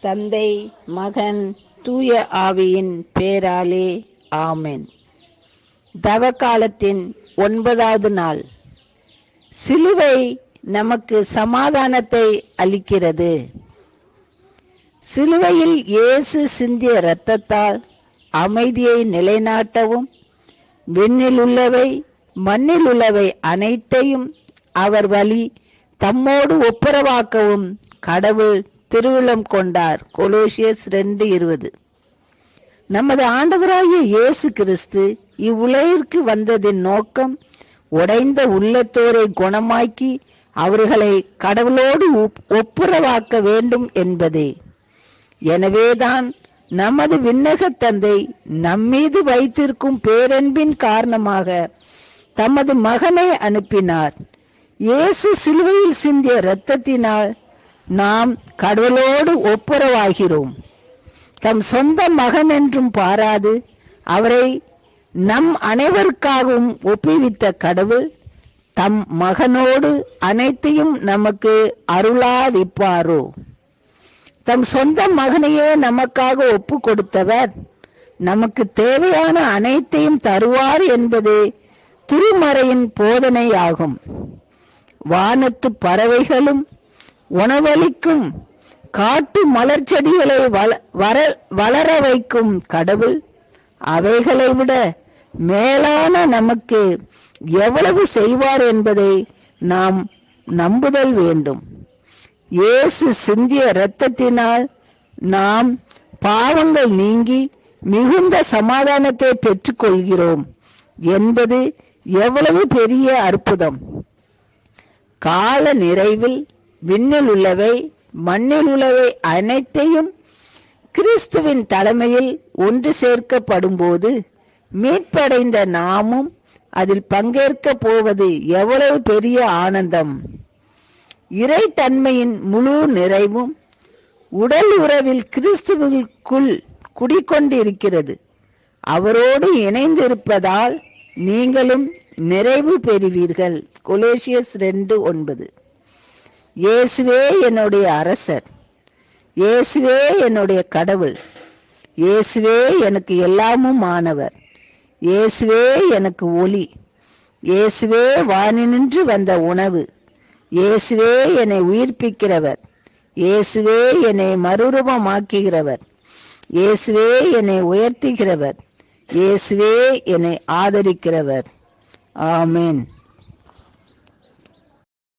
தந்தை மகன் தூய ஆவியின் பேராலே ஆமெண் தவ காலத்தின் ஒன்பதாவது நாள். சிலுவை நமக்கு சமாதானத்தை அளிக்கிறது. சிலுவையில் இயேசு சிந்திய இரத்தத்தால் அமைதியை நிலைநாட்டவும் விண்ணில் உள்ளவை மண்ணில் உள்ளவை அனைத்தையும் அவர் வழி தம்மோடு ஒப்புரவாக்கவும் கடவுள் திருவிழம் கொண்டார். கொலோசியஸ் ரெண்டு இருபது. நமது ஆண்டவராகிய இயேசு கிறிஸ்து இவ்வுலகிற்கு வந்ததின் நோக்கம் உடைந்த உள்ளத்தோரை குணமாக்கி அவர்களை கடவுளோடு ஒப்- ஒப்புரவாக்க வேண்டும் என்பதே. எனவேதான் நமது விண்ணக தந்தை நம்மீது வைத்திருக்கும் பேரன்பின் காரணமாக தமது மகனை அனுப்பினார். இயேசு சிலுவையில் சிந்திய இரத்தத்தினால் நாம் கடவுளோடு ஒப்புரவாகிறோம். தம் சொந்த மகன் என்றும் பாராது. அவரை நம் அனைவருக்காகவும் ஒப்புவித்த கடவுள் தம் மகனோடு அனைத்தையும் நமக்கு அருளாதிப்பாரோ. தம் சொந்த மகனையே நமக்காக ஒப்பு கொடுத்தவர் நமக்கு தேவையான அனைத்தையும் தருவார் என்பதே திருமறையின் போதனையாகும். வானத்து பறவைகளும் உணவளிக்கும். காட்டு மலர் செடிகளை வள- வர- வளர வைக்கும் கடவுள். அவைகளை விட மேலான நமக்கு எவ்வளவு செய்வார் என்பதை நாம் நம்புதல் வேண்டும். இயேசு சிந்திய இரத்தத்தினால் நாம் பாவங்கள் நீங்கி மிகுந்த சமாதானத்தை பெற்றுக்கொள்கிறோம் என்பது எவ்வளவு பெரிய அற்புதம். கால நிறைவில் விண்ணில் உள்ளவை மண்ணில் உள்ளவை அனைத்தையும் கிறிஸ்துவின் தலைமையில் ஒன்று சேர்க்கப்படும் போது மீட்படைந்த நாமும் அதில் பங்கேற்க போவது எவ்வளவு பெரிய ஆனந்தம். இறைத்தன்மையின் முழு நிறைவும் உடல் உறவில் கிறிஸ்துவுக்குள் குடிக்கொண்டிருக்கிறது. அவரோடு இணைந்திருப்பதால் நீங்களும் நிறைவு பெறுவீர்கள். கொலேசியஸ் ரெண்டு ஒன்பது. இயேசுவே என்னுடைய அரசர். இயேசுவே என்னுடைய கடவுள். இயேசுவே எனக்கு எல்லாமும் ஆனவர் இயேசுவே எனக்கு ஒளி. இயேசுவே வானினின்று வந்த உணவு. இயேசுவே என்னை உயிர்ப்பிக்கிறவர். இயேசுவே என்னை மறுரூபமாக்குகிறவர். இயேசுவே என்னை உயர்த்துகிறவர். இயேசுவே என்னை ஆதரிக்கிறவர். ஆமீன்.